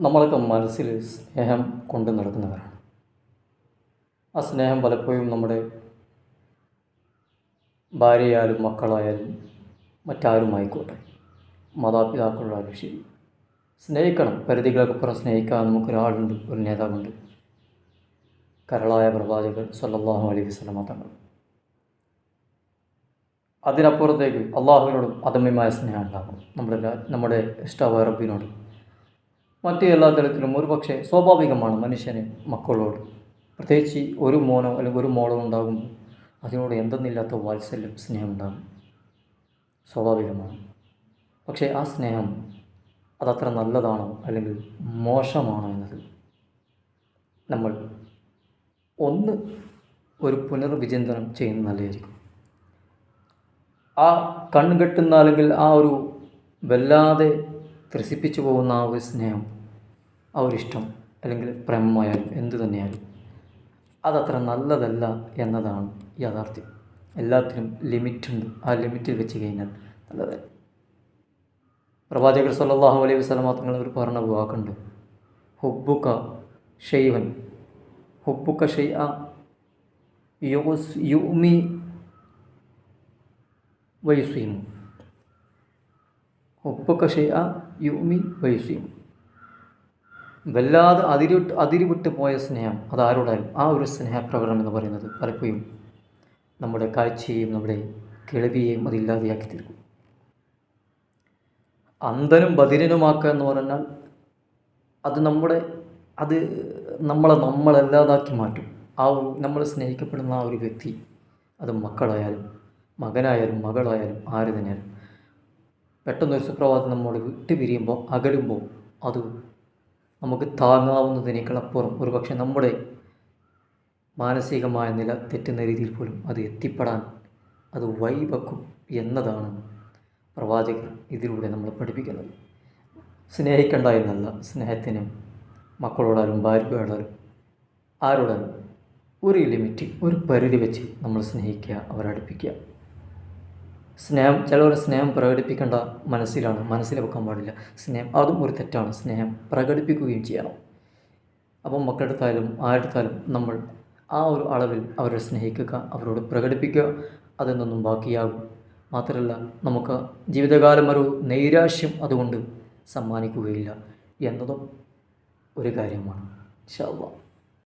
നമ്മളൊക്കെ മനസ്സിൽ സ്നേഹം കൊണ്ട് നടക്കുന്നവരാണ്. ആ സ്നേഹം പലപ്പോഴും നമ്മുടെ ഭാര്യയായാലും മക്കളായാലും മറ്റാരും ആയിക്കോട്ടെ മാതാപിതാക്കളായാലും ശരി. സ്നേഹിക്കണം. പരിധികളൊക്കെ സ്നേഹിക്കാൻ നമുക്കൊരാളുണ്ട് ഒരു നേതാവുണ്ട്. കരളായ പ്രവാചകൻ സല്ലാഹു അലൈഹി വസല്ലമ തങ്ങൾ. അതിനപ്പുറത്തേക്ക് അള്ളാഹുവിനോടും അതമ്യമായ സ്നേഹം ഉണ്ടാകും നമ്മുടെ നമ്മുടെ റബ്ബിനോട്. മറ്റ് എല്ലാ തരത്തിലും ഒരു പക്ഷേ സ്വാഭാവികമാണ് മനുഷ്യന് മക്കളോട്. പ്രത്യേകിച്ച് ഒരു മോനോ അല്ലെങ്കിൽ ഒരു മോളോ ഉണ്ടാകുമ്പോൾ അതിനോട് എന്തെന്നില്ലാത്ത വാത്സല്യം സ്നേഹം ഉണ്ടാകും. സ്വാഭാവികമാണ്. പക്ഷേ ആ സ്നേഹം അതത്ര നല്ലതാണോ അല്ലെങ്കിൽ മോശമാണോ എന്നത് നമ്മൾ ഒന്ന് ഒരു പുനർവിചിന്തനം ചെയ്യുന്നത് നല്ലതായിരിക്കും. ആ കണ്ണുകെട്ടുന്ന അല്ലെങ്കിൽ ആ ഒരു വല്ലാതെ ത്രസിപ്പിച്ചു പോകുന്ന ആ ഒരു സ്നേഹം ആ ഒരു ഇഷ്ടം അല്ലെങ്കിൽ പ്രേമമായാലും എന്തു തന്നെയായാലും അതത്ര നല്ലതല്ല എന്നതാണ് യാഥാർത്ഥ്യം. എല്ലാത്തിനും ലിമിറ്റുണ്ട് ആ ലിമിറ്റിൽ വെച്ച് കഴിഞ്ഞാൽ നല്ലത് പ്രവാചകർ സല്ലാഹു അലൈഹി വസല്ലമ തങ്ങൾ ഒരു പറഞ്ഞ വാക്കുണ്ട്. ഹുബുക്ക ഷെയ്വൻ ഹുബുക്ക ഷെയ് യുമി വയുസീമു ഹുബുക്ക ഷെയ്അ യുമി വയുസീമു വല്ലാതെ അതിരിട്ട് അതിരിവിട്ട് പോയ സ്നേഹം അതാരോടായാലും ആ ഒരു സ്നേഹപ്രകടനം എന്ന് പറയുന്നത് പലപ്പോഴും നമ്മുടെ കാഴ്ചയെയും നമ്മുടെ കേൾവിയെയും അതില്ലാതെയാക്കി തീർക്കും. അന്ധനും ബദിരനുമാക്കുക എന്ന് പറഞ്ഞാൽ അത് നമ്മുടെ അത് നമ്മളെ നമ്മളല്ലാതാക്കി മാറ്റും. ആ ഒരു നമ്മൾ സ്നേഹിക്കപ്പെടുന്ന ആ ഒരു വ്യക്തി അത് മക്കളായാലും മകനായാലും മകളായാലും ആര് തന്നെയായാലും പെട്ടെന്നൊരു സുപ്രഭാതം നമ്മോട് വിട്ടു പിരിയുമ്പോൾ അകലുമ്പോൾ അത് നമുക്ക് താങ്ങാവുന്നതിനേക്കാളപ്പുറം ഒരു പക്ഷേ നമ്മുടെ മാനസികമായ നില തെറ്റുന്ന രീതിയിൽ പോലും അത് എത്തിപ്പെടാൻ അത് വൈവക്കും എന്നതാണ് പ്രവാചകർ ഇതിലൂടെ നമ്മൾ പഠിപ്പിക്കുന്നത്. സ്നേഹിക്കേണ്ട എന്നല്ല സ്നേഹത്തിന് മക്കളോടാലും ഭാര്യയോടാലും ആരോടാലും ഒരു ലിമിറ്റ് ഒരു പരിധി വെച്ച് നമ്മൾ സ്നേഹിക്കുക അവരെ അടുപ്പിക്കുക. സ്നേഹം ചിലവർ സ്നേഹം പ്രകടിപ്പിക്കേണ്ട മനസ്സിലാണ് മനസ്സിൽ വെക്കാൻ പാടില്ല. സ്നേഹം അതും ഒരു തെറ്റാണ്. സ്നേഹം പ്രകടിപ്പിക്കുകയും ചെയ്യണം. അപ്പം മക്കളെടുത്തായാലും ആരെടുത്താലും നമ്മൾ ആ ഒരു അളവിൽ അവരെ സ്നേഹിക്കുക അവരോട് പ്രകടിപ്പിക്കുക അതെന്നൊന്നും ബാക്കിയാകും. മാത്രമല്ല നമുക്ക് ജീവിതകാലം ഒരു നൈരാശ്യം അതുകൊണ്ട് സമ്മാനിക്കുകയില്ല. എന്നതും ഒരു കാര്യമാണ്. ശവ